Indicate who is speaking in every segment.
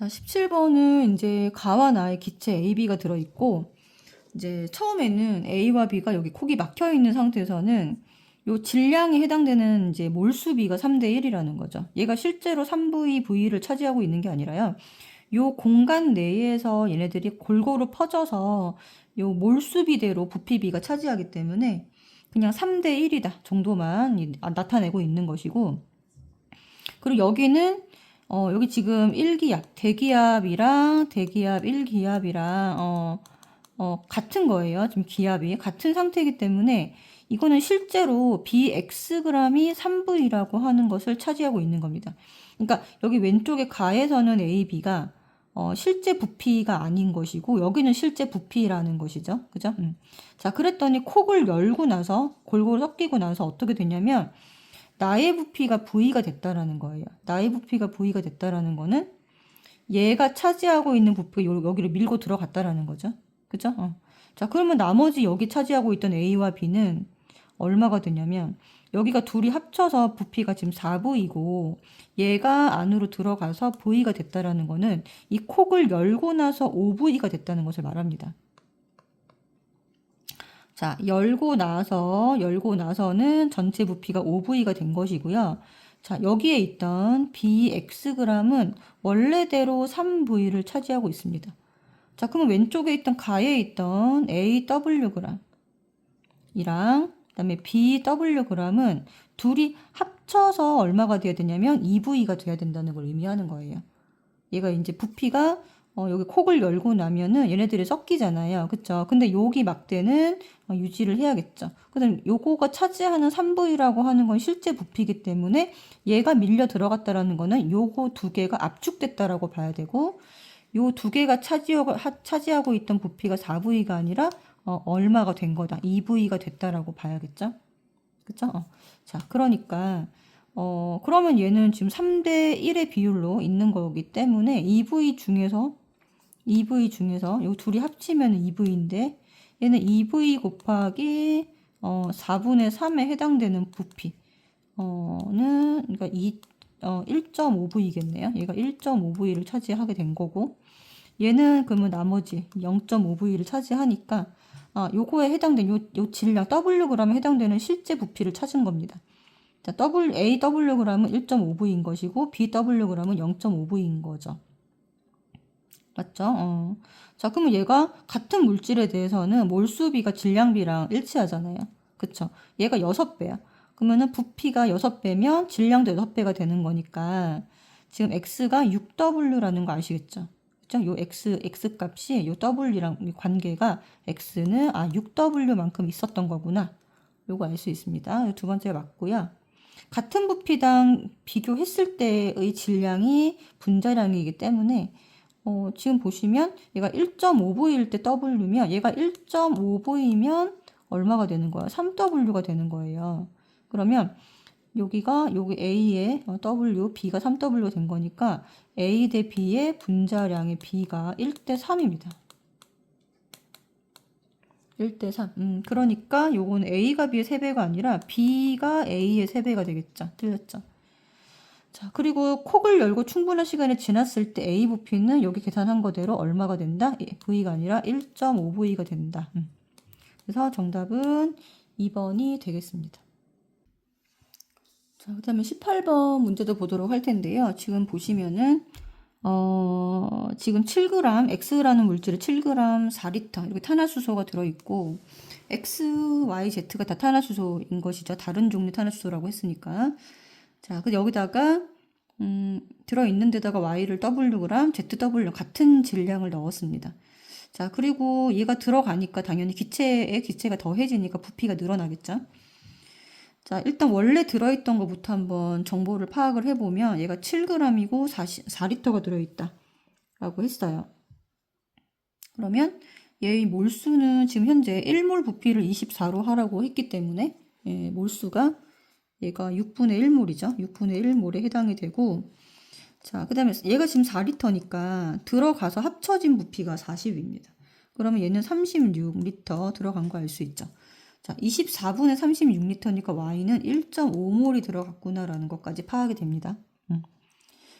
Speaker 1: 자, 17번은 이제 가와 나의 기체 AB가 들어있고, 이제 처음에는 A와 B가 여기 콕이 막혀 있는 상태에서는 요 질량에 해당되는 이제 몰수비가 3대 1이라는 거죠. 얘가 실제로 3V, V를 차지하고 있는 게 아니라요. 요 공간 내에서 얘네들이 골고루 퍼져서 요 몰수비대로 부피비가 차지하기 때문에 그냥 3대 1이다 정도만 이- 아, 나타내고 있는 것이고 그리고 여기는 어, 여기 지금 1기압, 대기압이랑 대기압 1기압이랑 어, 어, 같은 거예요. 지금 기압이 같은 상태이기 때문에 이거는 실제로 bxg이 3v라고 하는 것을 차지하고 있는 겁니다. 그러니까 여기 왼쪽에 가에서는 AB가 어, 실제 부피가 아닌 것이고 여기는 실제 부피라는 것이죠. 그죠? 음. 자, 그랬더니 콕을 열고 나서 골고루 섞이고 나서 어떻게 되냐면 나의 부피가 V가 됐다라는 거예요. 나의 부피가 V가 됐다라는 거는 얘가 차지하고 있는 부피가 요- 여기를 밀고 들어갔다라는 거죠. 그죠? 어. 자, 그러면 나머지 여기 차지하고 있던 A와 B는 얼마가 되냐면 여기가 둘이 합쳐서 부피가 지금 4V고 얘가 안으로 들어가서 V가 됐다라는 거는 이 콕을 열고 나서 5V가 됐다는 것을 말합니다. 자, 열고 나서, 열고 나서는 전체 부피가 5V가 된 것이고요. 자, 여기에 있던 BXg은 원래대로 3V를 차지하고 있습니다. 자, 그러면 왼쪽에 있던 가에 있던 AWg 이랑 그다음에 BWg은 둘이 합쳐서 얼마가 돼야 되냐면 2V가 돼야 된다는 걸 의미하는 거예요. 얘가 이제 부피가 어, 여기 콕을 열고 나면은 얘네들이 섞이잖아요. 그쵸? 근데 여기 막대는 어, 유지를 해야겠죠. 그 다음 요거가 차지하는 3V라고 하는 건 실제 부피이기 때문에 얘가 밀려 들어갔다라는 거는 요거 두 개가 압축됐다라고 봐야 되고 요 두 개가 차지하고, 하- 차지하고 있던 부피가 4V가 아니라 어, 얼마가 된 거다. 2V가 됐다라고 봐야겠죠. 그쵸? 어. 자, 그러니까 어, 그러면 얘는 지금 3대 1의 비율로 있는 거기 때문에 2V 중에서 2V 중에서 요 둘이 합치면 2V인데 얘는 2V 곱하기 어, 4분의 3에 해당되는 부피 어는 그러니까 2 어, 1.5V겠네요. 얘가 1.5V를 차지하게 된 거고 얘는 그러면 나머지 0.5V를 차지하니까 아, 요거에 해당된 요, 요 질량 Wg에 해당되는 실제 부피를 찾은 겁니다. 자, W, AWg은 1.5V인 것이고 BWg은 0.5V인 거죠. 맞죠? 어. 자, 그러면 얘가 같은 물질에 대해서는 몰수비가 질량비랑 일치하잖아요. 그쵸? 얘가 6배야. 그러면은 부피가 6배면 질량도 6배가 되는 거니까 지금 x가 6w라는 거 아시겠죠? 그죠? 요 x, x 값이 요 w랑 이 관계가 x는 아 6w만큼 있었던 거구나. 요거 알 수 있습니다. 요두 번째가 맞고요. 같은 부피당 비교했을 때의 질량이 분자량이기 때문에 어, 지금 보시면 얘가 1.5V일 때 W면 얘가 1.5V면 얼마가 되는 거야? 3W가 되는 거예요. 그러면 여기가 여기 A의 어, W, B가 3W가 된 거니까 A 대 B의 분자량의 B가 1대 3입니다. 1대 3. 음, 그러니까 요건 A가 B의 3배가 아니라 B가 A의 3배가 되겠죠. 틀렸죠. 자, 그리고 콕을 열고 충분한 시간이 지났을 때 A 부피는 여기 계산한 거대로 얼마가 된다? 예, V가 아니라 1.5V가 된다. 음. 그래서 정답은 2번이 되겠습니다. 자, 그 다음에 18번 문제도 보도록 할 텐데요. 지금 보시면은, 어, 지금 7g, X라는 물질에 7g 4리터, 이렇게 탄화수소가 들어있고, X, Y, Z가 다 탄화수소인 것이죠. 다른 종류 탄화수소라고 했으니까. 자, 그 여기다가, 음, 들어있는 데다가 Y를 Wg, ZW 같은 질량을 넣었습니다. 자, 그리고 얘가 들어가니까 당연히 기체에 기체가 더해지니까 부피가 늘어나겠죠. 자, 일단 원래 들어있던 것부터 한번 정보를 파악을 해보면 얘가 7g이고 4리터가 들어있다. 라고 했어요. 그러면 얘의 몰수는 지금 현재 1몰 부피를 24로 하라고 했기 때문에 예, 몰수가 얘가 6분의 1몰이죠. 6분의 1몰에 해당이 되고 자, 그 다음에 얘가 지금 4리터니까 들어가서 합쳐진 부피가 40입니다. 그러면 얘는 36리터 들어간 거 알 수 있죠. 자, 24분의 36리터니까 Y는 1.5몰이 들어갔구나라는 것까지 파악이 됩니다. 음.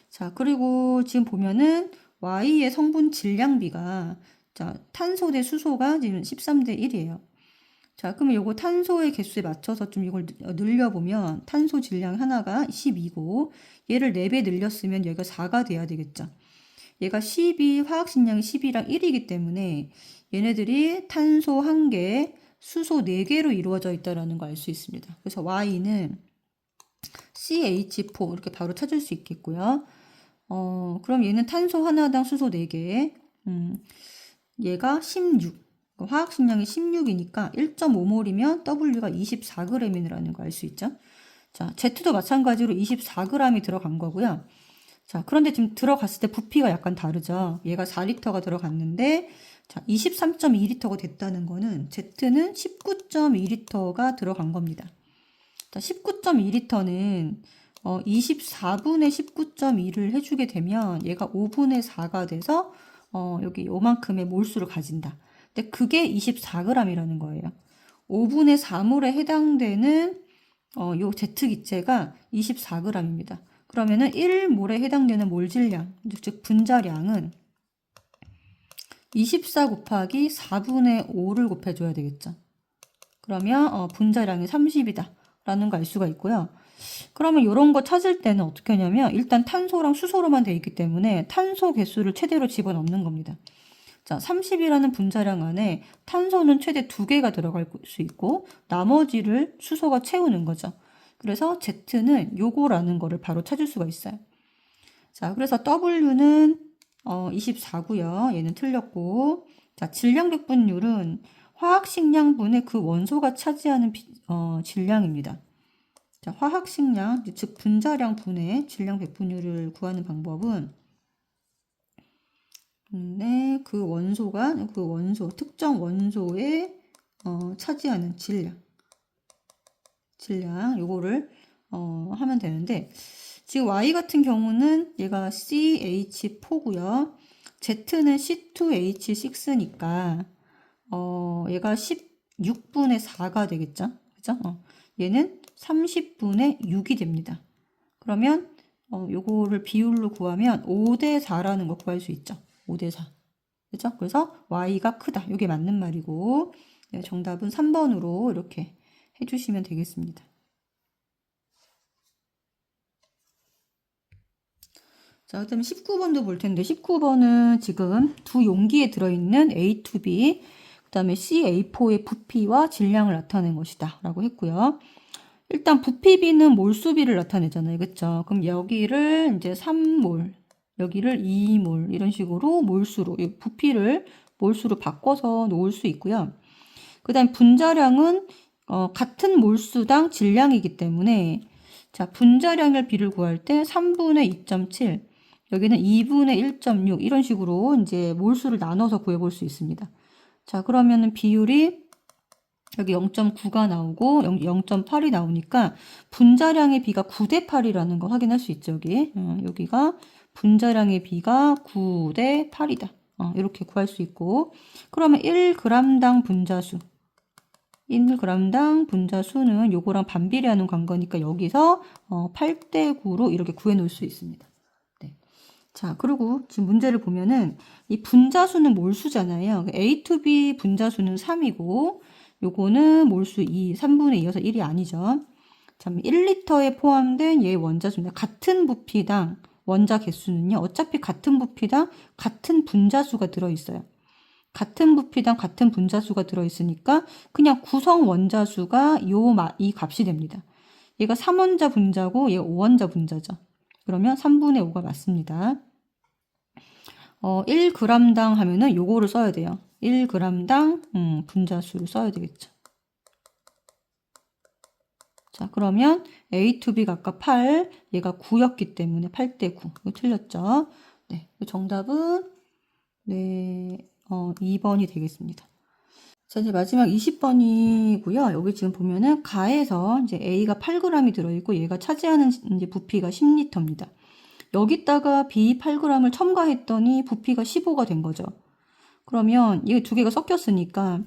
Speaker 1: 자, 그리고 지금 보면은 Y의 성분 질량비가 자, 탄소 대 수소가 지금 13대 1이에요. 자, 그러면 요거 탄소의 개수에 맞춰서 좀 이걸 늘- 늘려보면 탄소 질량 하나가 12고 얘를 4배 늘렸으면 여기가 4가 돼야 되겠죠. 얘가 12, 화학식량이 10이랑 1이기 때문에 얘네들이 탄소 1개, 수소 4개로 이루어져 있다는 걸 알 수 있습니다. 그래서 Y는 CH4 이렇게 바로 찾을 수 있겠고요. 어, 그럼 얘는 탄소 하나당 수소 4개, 음, 얘가 16, 화학식량이 16이니까 1.5몰이면 W가 24g이라는 거 알 수 있죠. 자, Z도 마찬가지로 24g이 들어간 거고요. 자, 그런데 지금 들어갔을 때 부피가 약간 다르죠. 얘가 4리터가 들어갔는데, 자, 23.2리터가 됐다는 거는 Z는 19.2리터가 들어간 겁니다. 자, 19.2리터는 어, 24분의 19.2를 해주게 되면 얘가 5분의 4가 돼서 어, 여기 요만큼의 몰수를 가진다. 근데 그게 24g이라는 거예요. 5분의 4몰에 해당되는 어, 요 Z 기체가 24g입니다. 그러면은 1몰에 해당되는 몰질량, 즉 분자량은 24 곱하기 4분의 5를 곱해줘야 되겠죠. 그러면 어, 분자량이 30이다. 라는 거알 수가 있고요. 그러면 이런 거 찾을 때는 어떻게 하냐면 일단 탄소랑 수소로만 돼 있기 때문에 탄소 개수를 최대로 집어넣는 겁니다. 자, 30이라는 분자량 안에 탄소는 최대 두 개가 들어갈 수 있고 나머지를 수소가 채우는 거죠. 그래서 Z는 요거라는 거를 바로 찾을 수가 있어요. 자, 그래서 W는 어, 24고요. 얘는 틀렸고. 자, 질량 백분율은 화학식량분의 그 원소가 차지하는 비- 어, 질량입니다. 자, 화학식량, 즉 분자량 분의 질량 백분율을 구하는 방법은 네, 그 원소가 그 원소 특정 원소에 어, 차지하는 질량, 질량 요거를 어, 하면 되는데 지금 Y 같은 경우는 얘가 CH4고요. Z는 C2H6니까 어, 얘가 16분의 4가 되겠죠? 그죠? 어, 얘는 30분의 6이 됩니다. 그러면 어, 요거를 비율로 구하면 5대 4라는 거 구할 수 있죠. 5대 4. 그죠? 그래서 y가 크다. 이게 맞는 말이고 네, 정답은 3번으로 이렇게 해주시면 되겠습니다. 자, 그 다음에 19번도 볼 텐데 19번은 지금 두 용기에 들어있는 A2B 그 다음에 CA4의 부피와 질량을 나타낸 것이다 라고 했고요. 일단 부피비는 몰수비를 나타내잖아요. 그렇죠? 그럼 여기를 이제 3몰, 여기를 2몰 이런 식으로 몰수로 이 부피를 몰수로 바꿔서 놓을 수 있고요. 그 다음 분자량은 어, 같은 몰수당 질량이기 때문에 자, 분자량의 비를 구할 때 3분의 2.7 여기는 2분의 1.6 이런 식으로 이제 몰수를 나눠서 구해 볼 수 있습니다. 자, 그러면은 비율이 여기 0.9가 나오고 0.8이 나오니까 분자량의 비가 9대 8이라는 거 확인할 수 있죠, 여기. 어, 여기가 분자량의 비가 9대 8이다. 어, 이렇게 구할 수 있고. 그러면 1g당 분자수. 1g당 분자수는 요거랑 반비례하는 관계니까 여기서 어, 8대 9로 이렇게 구해 놓을 수 있습니다. 네. 자, 그리고 지금 문제를 보면은 이 분자수는 몰수잖아요. A to B 분자수는 3이고 요거는 몰수 2, 3분의 2여서 1이 아니죠. 자, 1리터에 포함된 얘 원자수입니다. 같은 부피당 원자 개수는요. 어차피 같은 부피당 같은 분자수가 들어있어요. 같은 부피당 같은 분자수가 들어있으니까 그냥 구성 원자수가 요, 마- 이 값이 됩니다. 얘가 3원자 분자고 얘가 5원자 분자죠. 그러면 3분의 5가 맞습니다. 어, 1g당 하면은 요거를 써야 돼요. 1g당 음, 분자수를 써야 되겠죠. 자, 그러면 A to B가 아까 8, 얘가 9였기 때문에 8대 9. 이거 틀렸죠? 네, 그 정답은 네, 어, 2번이 되겠습니다. 자, 이제 마지막 20번이고요. 여기 지금 보면은 가에서 이제 A가 8g이 들어있고 얘가 차지하는 이제 부피가 10리터입니다. 여기다가 B 8g을 첨가했더니 부피가 15가 된 거죠. 그러면 이게 두 개가 섞였으니까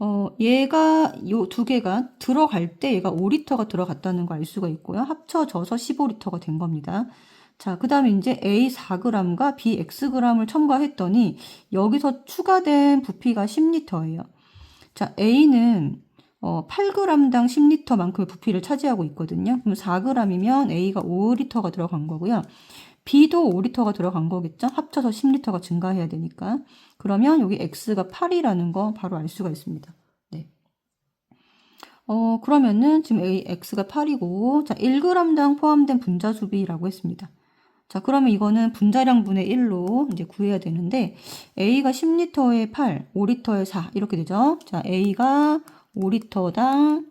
Speaker 1: 어, 얘가 요 두 개가 들어갈 때 얘가 5리터가 들어갔다는 거알 수가 있고요. 합쳐져서 15리터가 된 겁니다. 자, 그 다음에 이제 A 4g과 B Xg을 첨가했더니 여기서 추가된 부피가 10L예요. 자, A는 어, 8g당 10L만큼의 부피를 차지하고 있거든요. 그럼 4g이면 A가 5L가 들어간 거고요. B도 5L가 들어간 거겠죠? 합쳐서 10L가 증가해야 되니까. 그러면 여기 X가 8이라는 거 바로 알 수가 있습니다. 네. 어, 그러면은 지금 A, X가 8이고, 자, 1g당 포함된 분자 수비라고 했습니다. 자, 그러면 이거는 분자량 분의 1로 이제 구해야 되는데, A가 10L에 8, 5L에 4, 이렇게 되죠? 자, A가 5L당,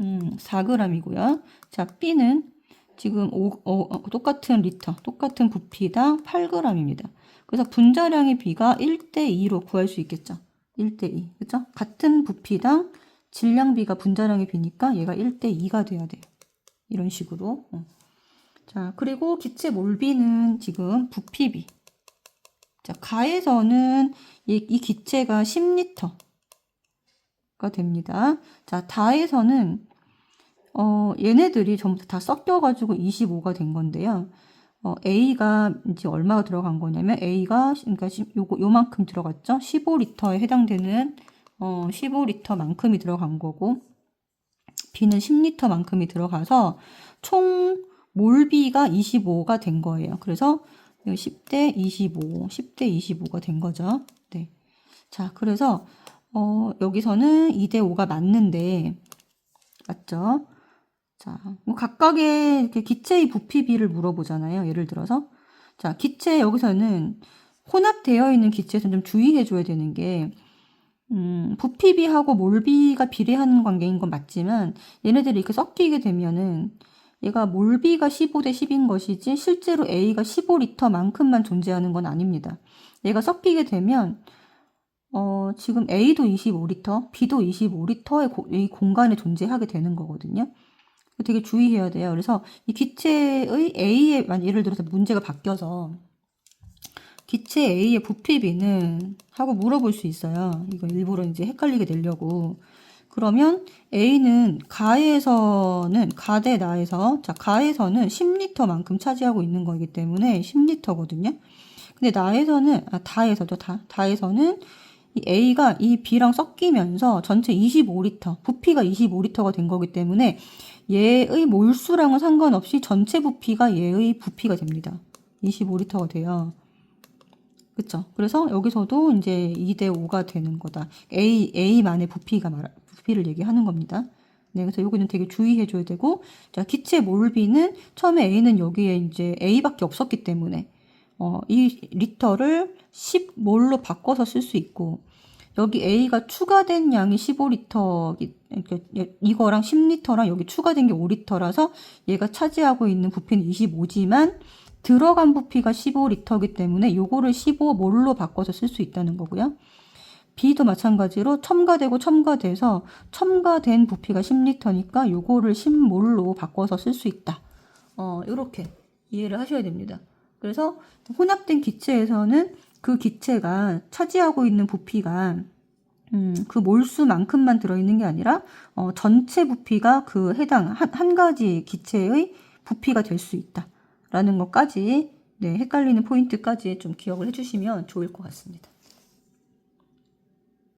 Speaker 1: 음, 4g이고요. 자, B는 지금 오, 어, 어, 똑같은 리터, 똑같은 부피당 8g입니다. 그래서 분자량의 비가 1대2로 구할 수 있겠죠? 1대2. 그죠? 같은 부피당 질량비가 분자량의 비니까 얘가 1대2가 돼야 돼요. 이런 식으로. 어. 자, 그리고 기체 몰비는 지금 부피비. 자, 가에서는 이, 이 기체가 10리터가 됩니다. 자, 다에서는 어, 얘네들이 전부 다 섞여가지고 25가 된 건데요. 어, A가 이제 얼마가 들어간 거냐면 A가 그러니까 요거 요만큼 들어갔죠. 15리터에 해당되는 어, 15리터만큼이 들어간 거고 B는 10리터만큼이 들어가서 총 몰비가 25가 된 거예요. 그래서 10대 25, 10대 25가 된 거죠. 네. 자, 그래서 어, 여기서는 2대 5가 맞는데 맞죠? 자, 뭐 각각의 이렇게 기체의 부피비를 물어보잖아요. 예를 들어서 자, 기체 여기서는 혼합되어 있는 기체에서는 좀 주의해 줘야 되는 게 음, 부피비하고 몰비가 비례하는 관계인 건 맞지만 얘네들이 이렇게 섞이게 되면은 얘가 몰비가 15대 10인 것이지 실제로 A가 15리터만큼만 존재하는 건 아닙니다. 얘가 섞이게 되면 어, 지금 A도 25리터, B도 25리터의 고, 이 공간에 존재하게 되는 거거든요. 되게 주의해야 돼요. 그래서 이 기체의 A의 예를 들어서 문제가 바뀌어서 기체 A의 부피비는 하고 물어볼 수 있어요. 이거 일부러 이제 헷갈리게 내려고. 그러면 A는 가에서는 가대 나에서 자 가에서는 10리터만큼 차지하고 있는 거기 때문에 10리터거든요. 근데 나에서는 아 다에서도 다 다에서는 이 A가 이 B랑 섞이면서 전체 25리터 부피가 25리터가 된 거기 때문에 얘의 몰수랑은 상관없이 전체 부피가 얘의 부피가 됩니다. 25리터가 돼요. 그쵸? 그래서 여기서도 이제 2대 5가 되는 거다. A, A만의 부피가 말, 부피를 얘기하는 겁니다. 네, 그래서 여기는 되게 주의해 줘야 되고, 자, 기체 몰비는 처음에 A는 여기에 이제 A밖에 없었기 때문에, 어, 이 리터를 10몰로 바꿔서 쓸 수 있고, 여기 A가 추가된 양이 15리터, 그러니까 이거랑 10리터랑 여기 추가된 게 5리터라서 얘가 차지하고 있는 부피는 25지만 들어간 부피가 15리터이기 때문에 요거를 15몰로 바꿔서 쓸 수 있다는 거고요. B도 마찬가지로 첨가되고 첨가돼서 첨가된 부피가 10리터니까 요거를 10몰로 바꿔서 쓸 수 있다. 어, 이렇게 이해를 하셔야 됩니다. 그래서 혼합된 기체에서는 그 기체가 차지하고 있는 부피가 음, 그 몰수만큼만 들어있는 게 아니라 어, 전체 부피가 그 해당 한, 한 가지 기체의 부피가 될 수 있다. 라는 것까지 네, 헷갈리는 포인트까지 좀 기억을 해주시면 좋을 것 같습니다.